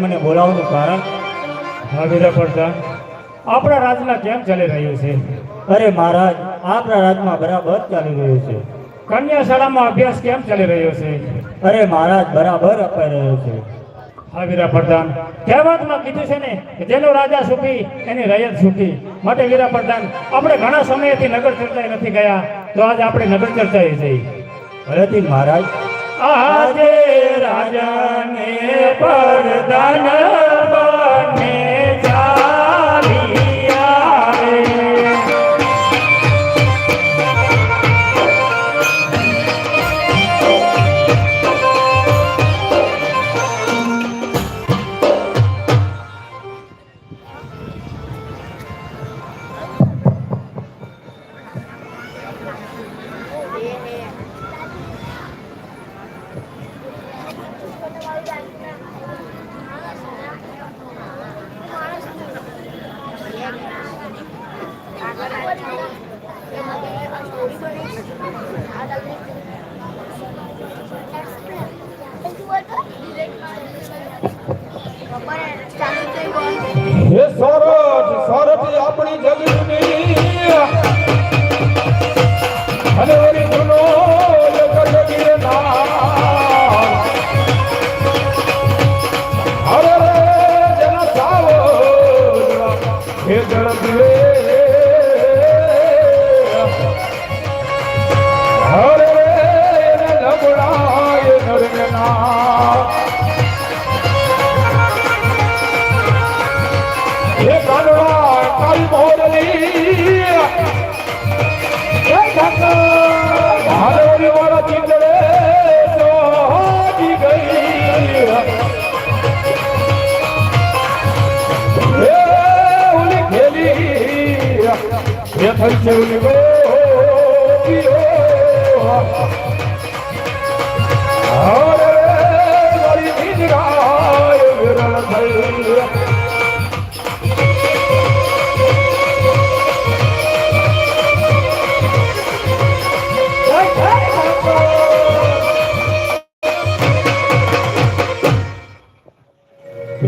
મને બોલાવવાનું કારણ? હા પડતા. આપણા રાજમાં કેમ ચાલી રહ્યું છે? અરે મહારાજ આપણા રાજમાં બરાબર ચાલી રહ્યું છે. કન્યા શાળામાં અભ્યાસ કેમ ચાલી રહ્યો છે? અરે મહારાજ બરાબર અપાઈ રહ્યો છે. હા પ્રધાન કહેવતમાં કીધું છે ને કે જેનો રાજા સુખી એની રયત સુખી. માટે વીરા પ્રધાન આપણે ઘણા સમયથી નગર ચર્ચાએ નથી ગયા તો આજે આપણે નગર ચર્ચાએ જઈ. ભલેથી મહારાજ. આજે રાજાને પ્રધાન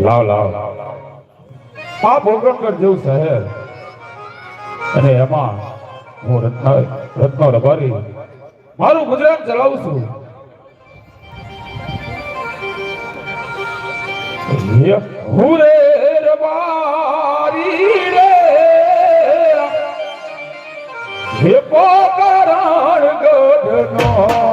લાવ લાવ. આ ભોગણગઢ જેવું શહેર અને એમાં હું રત્ન રત્નો રબારી મારું ગુજરાત ચલાવું છું. હુરે રબારી રે. હે પોકરણ ગઢનો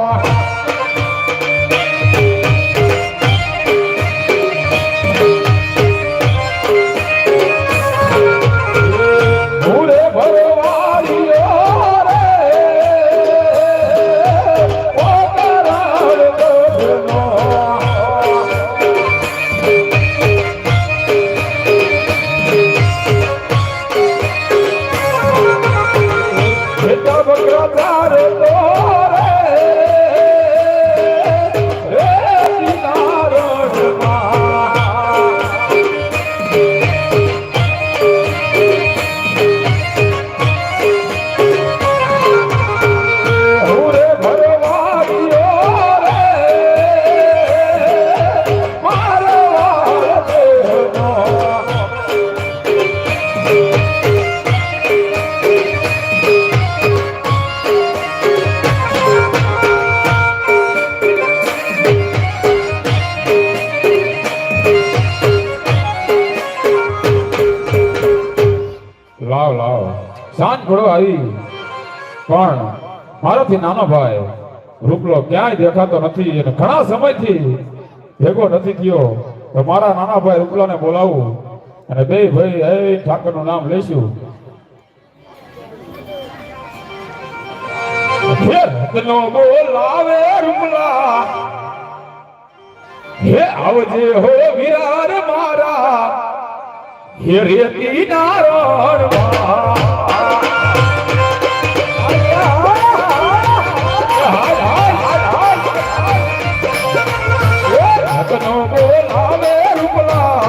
ઘોડો આવી. પણ મારાથી નાનો ભાઈ, રૂપલો ક્યાંય દેખાતો નથી અને ઘણા સમયથી ભેગો નથી થયો. તો મારા નાના ભાઈ રૂપલાને બોલાવું અને બે ભાઈ હે ઠાકરનું નામ લઈશું. બોલાવે રૂપલા. હે આવજે હો વિરાર મારા. હે રેતી નારણ બોલાવે રૂપલા.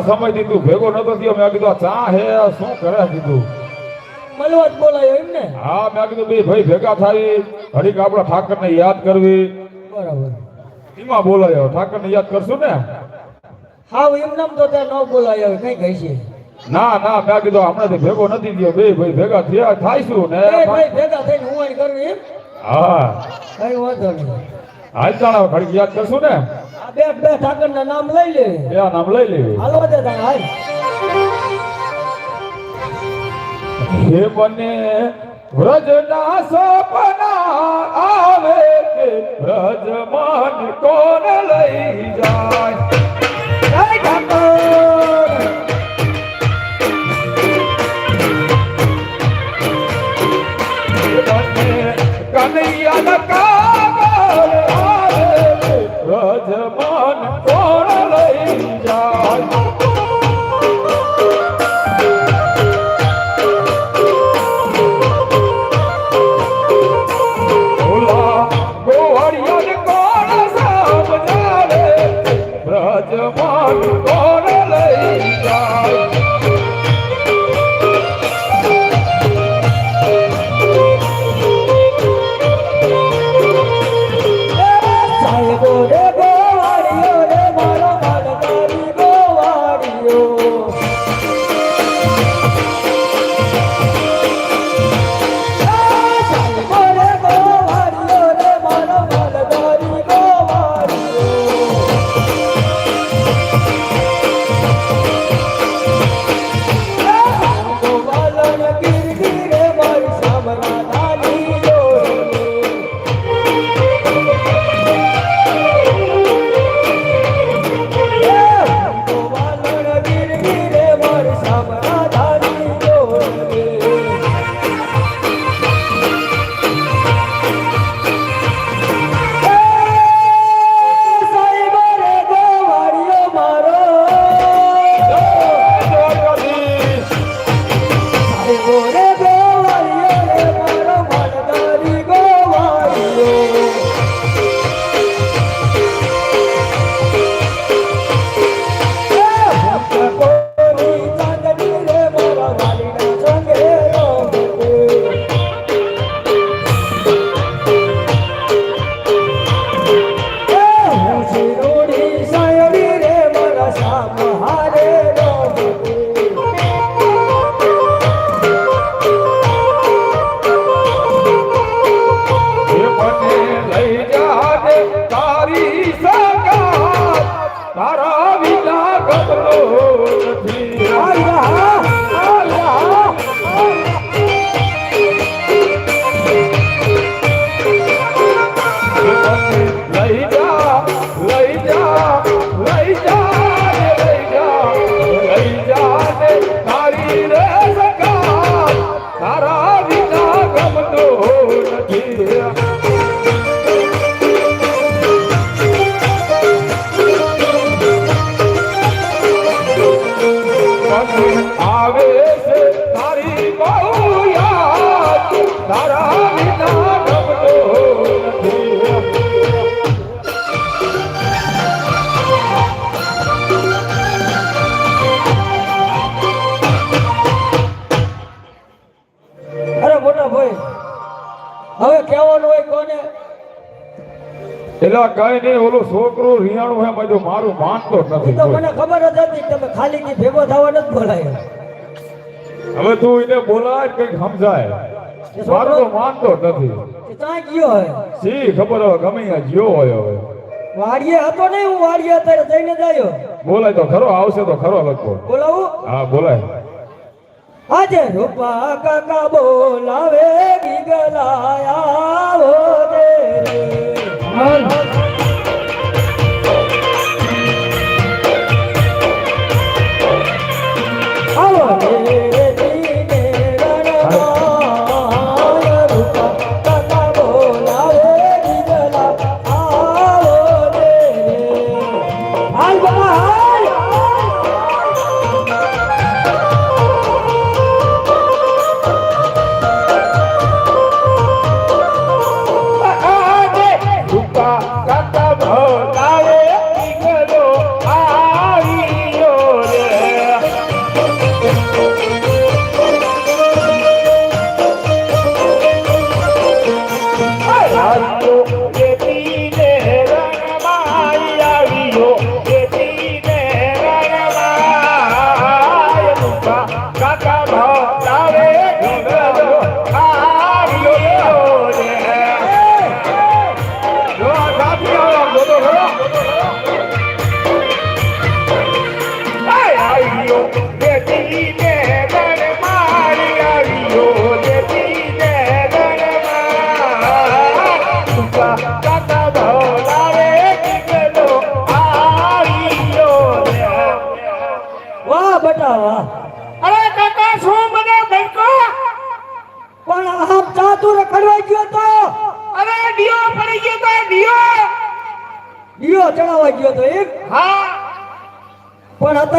આ સમય દીધું ભેગો નતો થયો મેં કીધું ચા હે શું કરે કીધું મળવા જ બોલાયો એમ ને હા મેં કીધું બે ભાઈ ભેગા થાય હરીક આપણા ઠાકરને યાદ કરવી. બરાબર. એમાં બોલાયો ઠાકરને યાદ કરશું ને? હા એમ નામ તો ત્યાં ન બોલાયો કઈ ગઈ છે? ના ના મેં કીધું હમણાંથી ભેગો નથી થયો બે ભાઈ ભેગા થયા થાયશું ને? ભાઈ ભેગા થઈને હું અહીં કરવી એમ? હા. કઈ વાંધો નહીં. હાલ ચાલો ઘડીક યાદ કરશું ને? બે બે ઠાકર ના નામ લઈ લે. બે નામ લઈ લે. હાલો દે તા હાલ. હે મને વ્રજના સપના આવે કે વ્રજમાન કોણ લઈ જાય? કનૈયા કાગળ આવે એલા કઈ નહીં ઓલું છોકરું રિયાણું હે બધું મારું માનતો નથી તો મને ખબર જ હતી તમે ખાલી કી ભેગો થવા નથી બોલાય. હવે તું એને બોલાય કંઈક સમજાય. મારું તો માનતો નથી. ક્યાં ગયો હે સી ખબર હવે ગમે ત્યાં ગયો હોય હવે. વાડીએ હતો ને હું વાડીએ અત્યારે જઈને જાયો બોલાય તો ખરો આવશે તો ખરો લખો બોલાવું? હા બોલાય. આજે રૂપા કાકા બોલાવે ગીગલાયા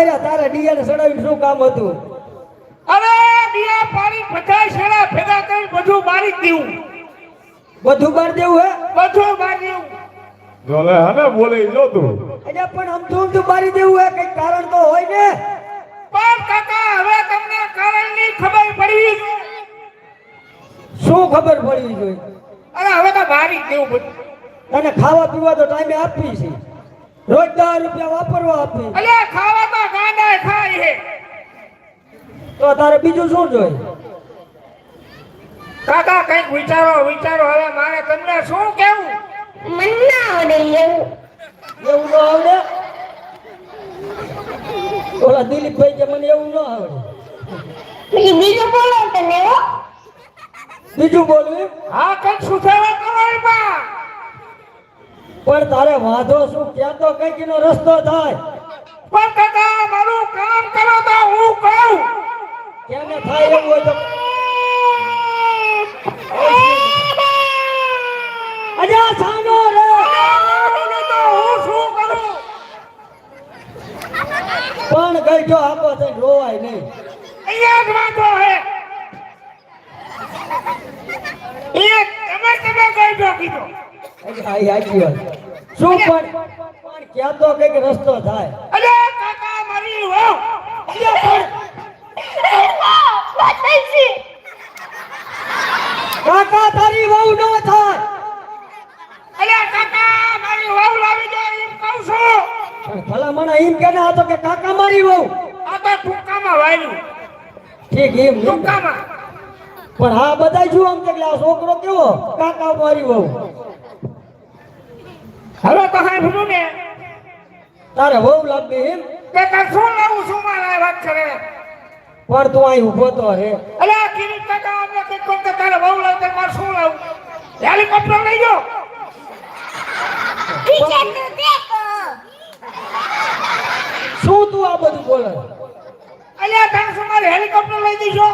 પણ તારે ડીયાને સડાવી શું કામ હતું? અરે ડિયા પાણી પચાસ શેડા ભેગા કરી બધું મારી દેવું બધું બાર દેવું હે? બધું મારી દેવું જોલે હને બોલે જો તું. એટલે પણ આમ તું તું મારી દેવું હે? કઈ કારણ તો હોય ને? પણ કાકા હવે તમને કારણની ખબર પડી શું ખબર પડવી જોઈએ અરે હવે તો મારી દેવું બધું. તને ખાવા પીવા તો ટાઈમે આપવી છે. રોજ દસ રૂપિયા વાપરવા આપે. અલે ખાવા તો ગાંડા ખાય હે. તો તારે બીજું શું જોઈએ? કાકા કંઈક વિચારો વિચારો. હવે મારે તમને શું કેવું? મન્ના આવડે એવું. એવું ન આવડે? ઓલા દિલીપભાઈ કે મને એવું ન આવડે. પછી બીજું બોલો તને હો. બીજું બોલવું હા કંઈક સુધારો કરો એમાં. પણ તારે વાંધો શું? ત્યાં તો કંઈક નો રસ્તો થાય. પણ કાકા મારું કામ કરો તો હું કહું ક્યાં થાય એવું હોય તો? અજા સાનો રે. બોલો તો હું શું કરું પણ ગઈ જો આપો તો રોવાય નહીં. અહીંયા જ વાંધો હે. એક તમે તમે કઈ જો કીધો. શું પણ? પણ ક્યાં તો કંઈક રસ્તો થાય. અરે કાકા મારી બતાઈશી કાકા તારી વહુ ન થાય. અરે કાકા મારી વહુ લાવી દો એમ કહું છું. ભલા મને એમ કે ના હતો કે કાકા મારી વહુ. આ તો ટૂંકામાં વાયરું. ઠીક એમ એમ. ટૂંકામાં. પણ હા બધા જુઓ આમ કે આ છોકરો કેવો? કાકા મારી વહુ. હવે તો સાંભળ્યું ને. તારે બહુ લાગી એમ કે કા શું લાવું શું મારા વાત કરે પણ તું અહીં ઊભો તો હે. અલે આ કિરીટ કાકા અમને કે કોણ કે તારે બહુ લાવ તારે મારે શું લાવું? હેલિકોપ્ટર લઈ જો તું શું તું આ બધું બોલે? અલે આ શું મારે હેલિકોપ્ટર લઈ દઈશો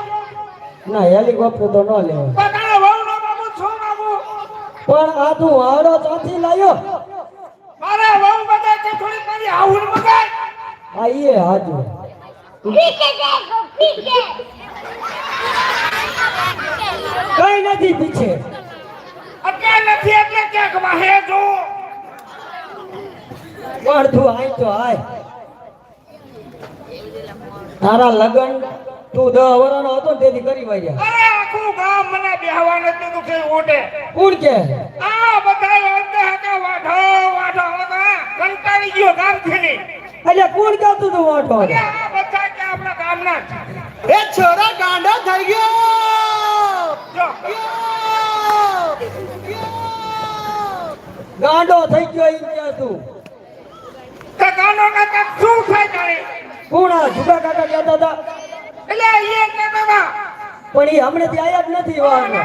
ના હેલિકોપ્ટર તો ન લેવાય. તો તારે બહુ નો શું લાવું પણ આ તું હાડો ચાથી લાયો. મારા વહુ બધા કે થોડી મારી આવું બગાડ આ એ હાજુ છે કઈ નથી પીછે. અત્યારે નથી એટલે ક્યાંક વાહે જો તું આય તો આય. તારા લગન તું દહ વરણો હતો ને તેથી કરી વાગ્યા અરે આખું ગામ મને બેહવા નથી તું કે ઓટે કોણ કે? આ બધા અંતે હતા વાઢો વાઢો હતા કંટાળી ગયો ગામથી એટલે કોણ કહેતું તું વાઢો? આ બધા કે આપણા ગામના એ છોરો ગાંડો થઈ ગયો. જો. ગાંડો થઈ ગયો એમ કે તું તે ગાનો કાકા શું થાય તારે? કોણ જુગા કાકા કહેતા હતા? એટલે એ કહેતા હતા. પણ એ હમણાંથી ત્યાં જ નથી વાહનો.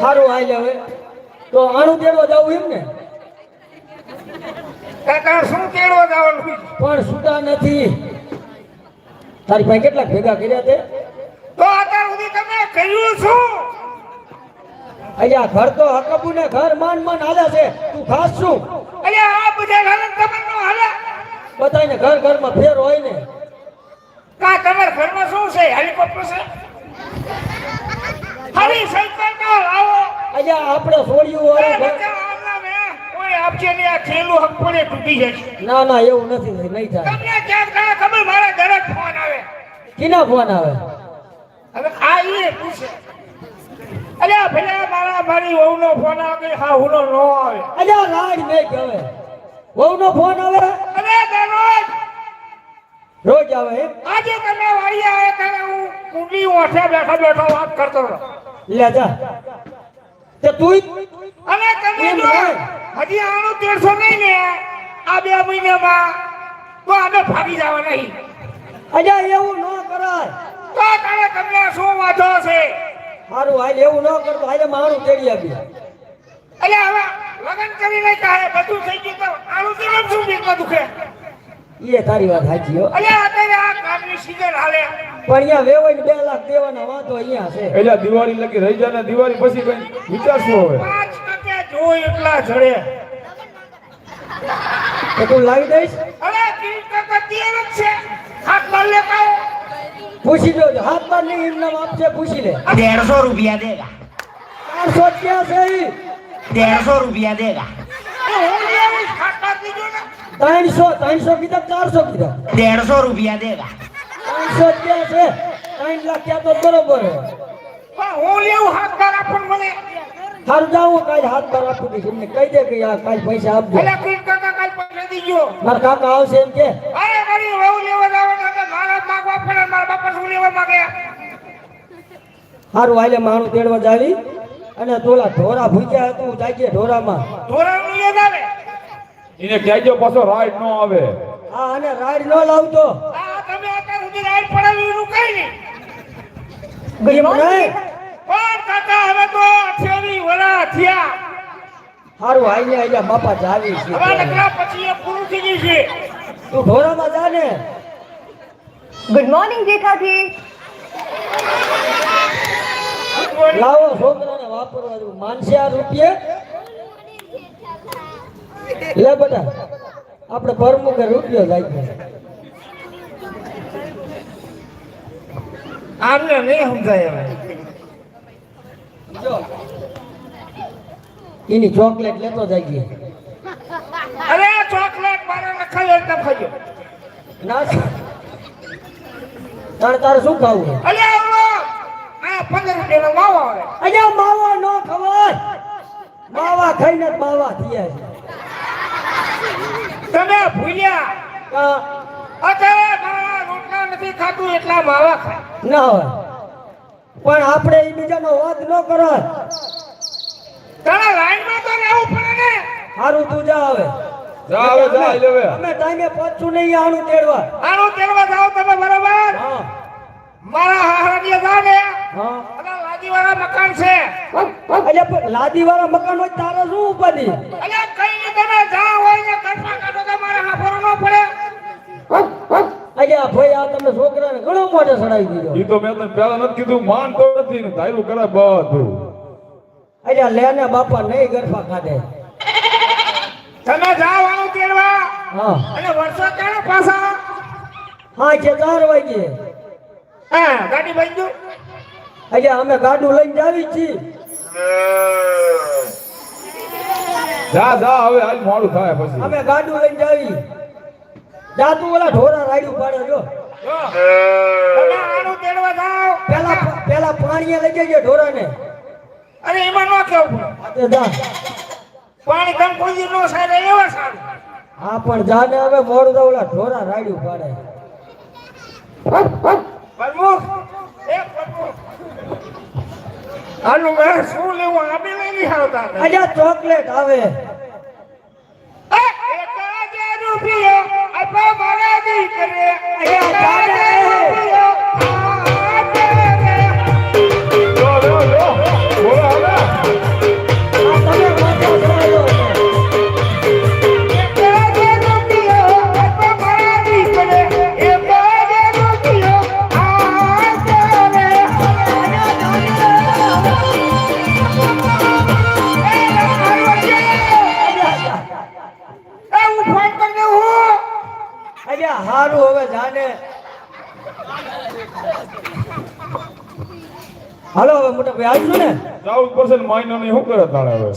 સારું આય હવે. તો આણું તેડવા જવું એમ ને? કાકા શું કેળવા જવાનું? પણ સુતા નથી. તારી પાસે કેટલાક ભેગા કર્યા તે? તો અત્યાર સુધી તમે કર્યું શું? અહીંયા ઘર તો હકબુ ને ઘર માન માન હાલે છે. તું ખાસ શું અહીંયા આ બધા ઘર તમાર નો હાલે? બધાને ઘર ઘરમાં ફેર હોય ને. કા તમારા ઘરમાં શું છે? હેલિકોપ્ટર છે? હરી સાયકલ તો લાવો અહીંયા આપણે છોડ્યું હોય મે. આપશે ને આ ખેલું હક પડે તૂટી જશે ના ના એવું નથી નહીં થાય. તમને ક્યાંક ના ખબર મારા ઘરે ફોન આવે. કિના ફોન આવે? હવે આ એ પૂછે. અલ્યા ભલે મારા મારી વહુનો ફોન આવે હા હુનો નો આવે. અહીંયા રાડ નહીં કહેવે વહુનો ફોન આવે? અરે દરરોજ રોજ આવે આજે તમે વાળી આવે ત્યારે હું કુંડલી ઓઠે બેઠો બેઠો વાત કરતો હતો લે જા. તે તું અને તમે જો હજી આનું તેરસો નહીં ને આ બે મહિનામાં તો આને ભાગી જવા નહીં. અજા એવું ન કરાય. તો તારે તમને શું વાંધો છે મારું હાલ એવું ન કરતો હાલે મારું તેડી આપી. એટલે હવે લગ્ન કરી નહીં કાંઈ બધું થઈ ગયું તો આનું તો શું બીક દુખે? એ તારી વાત સાચી હો. પણ અહીંયા વેવો ને બે લાખ દેવાના વાંધો અહીંયા છે. એટલે દિવાળી લગી રહી જાય ને દિવાળી પછી કઈ વિચારશું હવે? પાંચ ટકે જો એટલા જડે. તો તું લાવી દઈશ? અરે ત્રીસ ટકા તેલ જ છે. હાથ બાર લે કાઓ પૂછી જો હાથ બાર નહીં એમ નામ આપજે પૂછી લે. 150 રૂપિયા દેગા. 400 ક્યાં છે 150 રૂપિયા દેગા. હું લેવું હાથ દીજો ને. ત્રણસો ત્રણસો કીધા ચારસો કીધા. દેડસો રૂપિયા દેગા ત્રણસો છે. ત્રણ લાખ ત્યાં તો બરોબર હું લેવું હાથ પર આપણ મને. હાલ જાઉં કાલ હાથ પર આપું દઈશ એમને કહી દે કે આ કાલ પૈસા આપજો. એટલે કુલ કાકા કાલ પૈસા દીજો. મારા કાકા આવશે એમ કે. અરે મારી વહુ લેવા જાવ તો મારા માગવા પડે મારા બાપા શું લેવા માગે? હારું હાલે માણું તેડવા જાવી અને તોલા ઢોરા ભૂજ્યા હતું જાજે ઢોરામાં. ઢોરા નું લેવા એને કહેજો પાછો રાઈડ નો આવે. હા અને રાઈડ નો લાવતો. આ તમે અત્યાર સુધી રાઈડ પડાવ્યું કઈ નહીં. એમ નહીં. પણ કાકા હવે તો અઠ્યાવી વરા થયા. હારું આઈને અહીંયા બાપા જાવી છે. હવે નકરા પછી એ પૂરું થઈ ગયું છે. તું ઢોરામાં જા ને. Good morning Jethaji. લાવો છોકરાને વાપરવા દઉં માનશે આ રૂપિયે? લે બેટા આપણે પરમુખે રૂપિયો લાગ્યો આમને નહીં સમજાય હવે. એની ચોકલેટ લેતો જાગીએ. અરે ચોકલેટ મારે નખાયો એટલે ખાજો. ના તારે તારે શું ખાવું અરે આવડો આ પંદર રૂપિયાનો માવો આવે. અહીંયા માવા ન ખબર માવા ખાઈને માવા થયા છે. તમે ભૂલ્યા અત્યારે મારા રોટલા નથી ખાતું એટલા માવા ખાય. ના હોય. પણ આપણે એ બીજાનો વાત ન કરો તારા લાઈનમાં તો રહેવું પડે ને. હારું તું જા હવે. જા અમે- લેવે અમે ટાઈમે પહોંચશું નહીં આણું તેડવા. આનું તેડવા જાવ તમે બરાબર? હા. મારા હાહરાની જાને હા. અને લાદીવાળા મકાન છે. અલ્યા પણ લાદીવાળા મકાન હોય તારે શું ઉપાધિ? અલ્યા કઈ ને તમે જા હોય ને ઘરમાં કાઢો તો મારે હાફરો ન પડે. અલ્યા ભાઈ આ તમે છોકરાને ઘણો મોઢે સડાઈ દીધો. ઈ તો મેં તને પહેલા નથી કીધું માન તો નથી ને ધાર્યું કરે બધું. અલ્યા લે ને બાપા નહીં ગરફા ખાધે. તમે જાઓ આવું તેડવા. હા. અને વર્ષો ક્યારે પાછા. હા છે ચાર વાગે હા ગાડી બંધ અલ્યા અમે ગાડું લઈને જાવી છીએ. જા જા હવે હાલ મોડું થાય પછી. અમે ગાડું લઈને જાવી જા તું ઓલા ઢોરા રાડ્યું પાડે જો. પેલા પેલા પાણીએ લઈ જજે ઢોરાને. અરે એમાં ન કેવું પડે. જા. પાણી કમ કોઈ નો સારે એવા સારું. હા પણ જાને હવે મોડું તો ઓલા ઢોરા રાડ્યું પાડે. પ્રમુખ એ પ્રમુખ. આનું મેં શું લેવું? આપી લઈ નહીં આવતા અલ્યા ચોકલેટ આવે. એ, એક હજાર રૂપિયો. આપો મારા દીકરે રૂપિયો.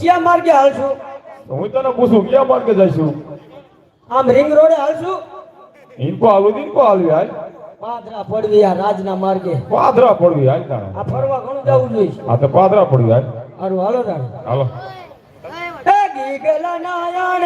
ક્યાં માર્ગે હાલશું? હું તને પૂછું ક્યાં માર્ગે જઈશું? આમ રિંગ રોડે હાલશું? ઇનકો આવું ઇનકો આવી હાલ. પાદરા પડવી આ રાજના માર્ગે. પાદરા પડવી હાલ તાણે. આ ફરવા ઘણું જવું જોઈએ. આ તો પાદરા પડવી હાલ. હારું હાલો તાણે. હાલો. એ ગીગલા નાયાણા